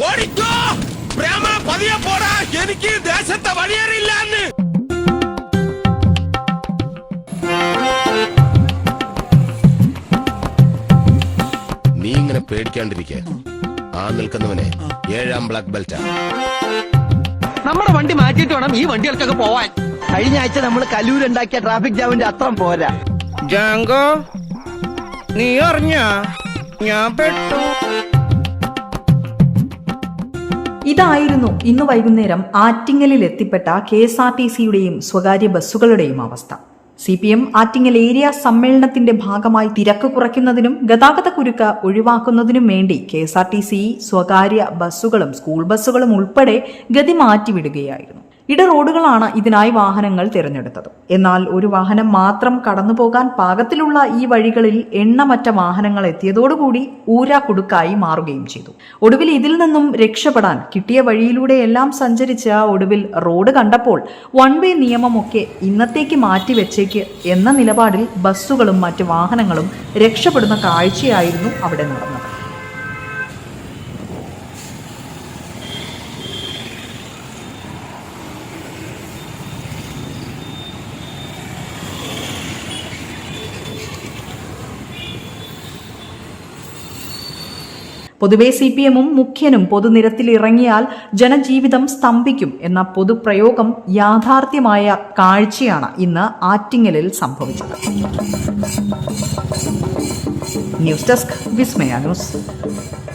ഓടിക്കോ. പ്രേമ പതിയെ പോടാ. എനിക്ക് ദേശത്തെ വഴിയേറിയില്ലാന്ന്. നീ ഇങ്ങനെ പേടിക്കാണ്ടിരിക്കെ. ആ നിൽക്കുന്നവനെ ഏഴാം ബ്ലാക്ക് ബെൽറ്റാ നമ്മുടെ വണ്ടി മാറ്റിയിട്ട് വേണം ഈ വണ്ടികൾക്കൊക്കെ പോവാൻ. കഴിഞ്ഞ ആഴ്ച നമ്മൾ കലൂരുണ്ടാക്കിയ ട്രാഫിക് ജാമിന്റെ അത്രം പോരാ. ജാങ്കോ നീ അറിഞ്ഞ? ഞാൻ പെട്ടു. ഇതായിരുന്നു ഇന്ന് വൈകുന്നേരം ആറ്റിങ്ങലിൽ എത്തിപ്പെട്ട കെ എസ് ആർ ടി സിയുടെയും സ്വകാര്യ ബസ്സുകളുടെയും അവസ്ഥ. C P M Attingal area സമ്മേളനത്തിന്റെ ഭാഗമായി തിരക്ക് കുറയ്ക്കുന്നതിനും ഗതാഗത കുരുക്ക് ഒഴിവാക്കുന്നതിനും വേണ്ടി K S R T C സ്വകാര്യ ബസ്സുകളും സ്കൂൾ ബസ്സുകളും ഉൾപ്പെടെ ഗതി മാറ്റിവിടുകയായിരുന്നു. ഇട റോഡുകളാണ് ഇതിനായി വാഹനങ്ങൾ തിരഞ്ഞെടുത്തത്. എന്നാൽ ഒരു വാഹനം മാത്രം കടന്നുപോകാൻ പാകത്തിലുള്ള ഈ വഴികളിൽ എണ്ണമറ്റ വാഹനങ്ങൾ എത്തിയതോടുകൂടി ഊരാ കുടുക്കായി മാറുകയും ചെയ്തു. ഒടുവിൽ ഇതിൽ നിന്നും രക്ഷപ്പെടാൻ കിട്ടിയ വഴിയിലൂടെയെല്ലാം സഞ്ചരിച്ച ഒടുവിൽ റോഡ് കണ്ടപ്പോൾ വൺ വേ നിയമമൊക്കെ ഇന്നത്തേക്ക് മാറ്റിവെച്ചേക്ക് എന്ന നിലപാടിൽ ബസ്സുകളും മറ്റ് വാഹനങ്ങളും രക്ഷപ്പെടുന്ന കാഴ്ചയായിരുന്നു അവിടെ നടന്നത്. പൊതുവെ സി പി എമ്മും മുഖ്യനും പൊതുനിരത്തിലിറങ്ങിയാൽ ജനജീവിതം സ്തംഭിക്കും എന്ന പൊതുപ്രയോഗം യാഥാർത്ഥ്യമായ കാഴ്ചയാണ് ഇന്ന് ആറ്റിങ്ങലിൽ സംഭവിച്ചത്. News desk Vismaya news.